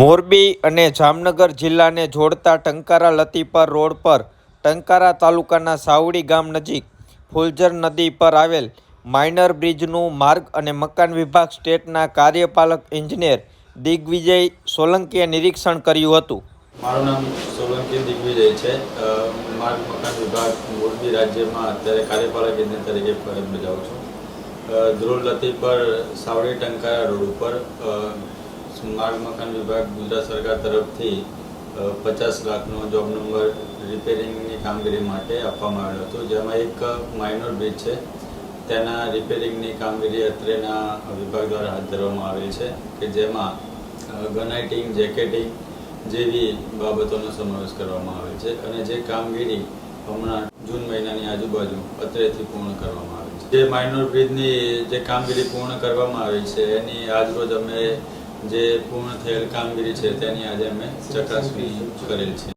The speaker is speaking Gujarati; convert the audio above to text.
મોરબી અને જામનગર જિલ્લાને જોડતા ટંકારા લતીપર રોડ પર ટંકારા તાલુકાના સાવડી ગામ નજીક ફુલજર નદી પર આવેલ માઇનર બ્રિજનું માર્ગ અને મકાન વિભાગ સ્ટેટના કાર્યપાલક એન્જિનિયર દિગ્વિજય સોલંકીએ નિરીક્ષણ કર્યું હતું. મારું નામ સોલંકી દિગ્વિજય છે. માર્ગ, મકાન વિભાગ મોરબી રાજ્યમાં અત્યારે કાર્યપાલક ઇજનેર તરીકે ફરજ બજાવું છું. ધ્રુવ લતી પર સાવડી ટંકારા રોડ ઉપર માર્ગ મકાન વિભાગ ગુજરાત સરકાર તરફથી પચાસ લાખનો જોબ નંબર રિપેરિંગની કામગીરી માટે આપવામાં આવ્યો હતો. જેમાં એક માઇનોર બ્રિજ છે. તેના રિપેરિંગની કામગીરી અત્રેના વિભાગ દ્વારા હાથ ધરવામાં આવેલ છે કે જેમાં ગનાઇટિંગ, જેકેટિંગ જેવી બાબતોનો સમાવેશ કરવામાં આવે છે અને જે કામગીરી હમણાં જૂન મહિનાની આજુબાજુ અત્રેથી પૂર્ણ કરવામાં આવી છે. જે માઇનોર બ્રિજની જે કામગીરી પૂર્ણ કરવામાં આવી છે, એની આજરોજ અમે જે પૂર્ણ થયેલ કામગીરી છે તેની આજે અમે ચકાસણી કરેલ છે.